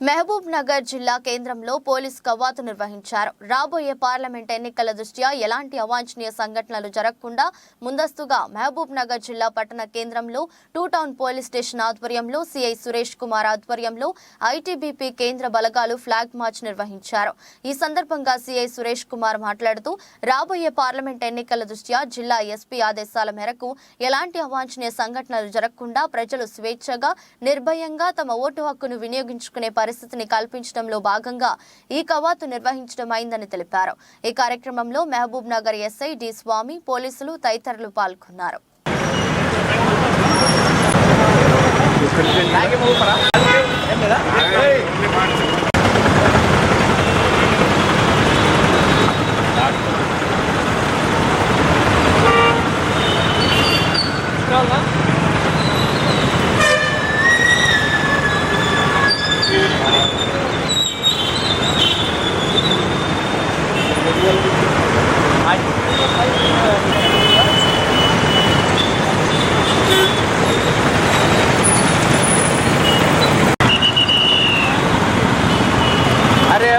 మహబూబ్ నగర్ జిల్లా కేంద్రంలో పోలీస్ కవాతు నిర్వహించారు. రాబోయే పార్లమెంట్ ఎన్నికల దృష్ట్యా ఎలాంటి అవాంఛనీయ సంఘటనలు జరగకుండా ముందస్తుగా మహబూబ్ నగర్ జిల్లా పట్టణ కేంద్రంలో టూ టౌన్ పోలీస్ స్టేషన్ ఆధ్వర్యంలో సిఐ సురేష్ కుమార్ ఆధ్వర్యంలో ఐటీబీపీ కేంద్ర బలగాలు ఫ్లాగ్ మార్చ్ నిర్వహించారు. ఈ సందర్భంగా సిఐ సురేష్ కుమార్ మాట్లాడుతూ రాబోయే పార్లమెంట్ ఎన్నికల దృష్ట్యా జిల్లా ఎస్పీ ఆదేశాల మేరకు ఎలాంటి అవాంఛనీయ సంఘటనలు జరగకుండా ప్రజలు స్వేచ్ఛగా నిర్భయంగా తమ ఓటు హక్కును వినియోగించుకునే పరిస్థితిని కల్పించడంలో భాగంగా ఈ కవాతు నిర్వహించడం అయిందని తెలిపారు. ఈ కార్యక్రమంలో మహబూబ్ నగర్ ఎస్ఐ డి స్వామి పోలీసులు తదితరులు పాల్గొన్నారు. అరే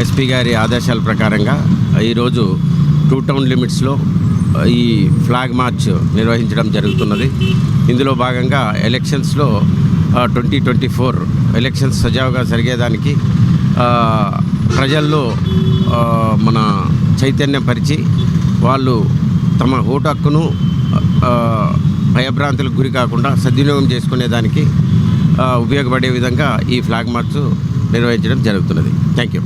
ఎస్పీ గారి ఆదేశాల ప్రకారంగా ఈరోజు టూ టౌన్ లిమిట్స్లో ఈ ఫ్లాగ్ మార్చ్ నిర్వహించడం జరుగుతున్నది. ఇందులో భాగంగా ఎలక్షన్స్లో ట్వంటీ ట్వంటీ ఫోర్ ఎలక్షన్స్ సజావుగా జరిగేదానికి ప్రజల్లో మన చైతన్యపరిచి వాళ్ళు తమ ఓటు హక్కును భయభ్రాంతులకు గురి కాకుండా సద్వినియోగం చేసుకునేదానికి ఉపయోగపడే విధంగా ఈ ఫ్లాగ్ మార్చ్ నిర్వహించడం జరుగుతున్నది. Thank you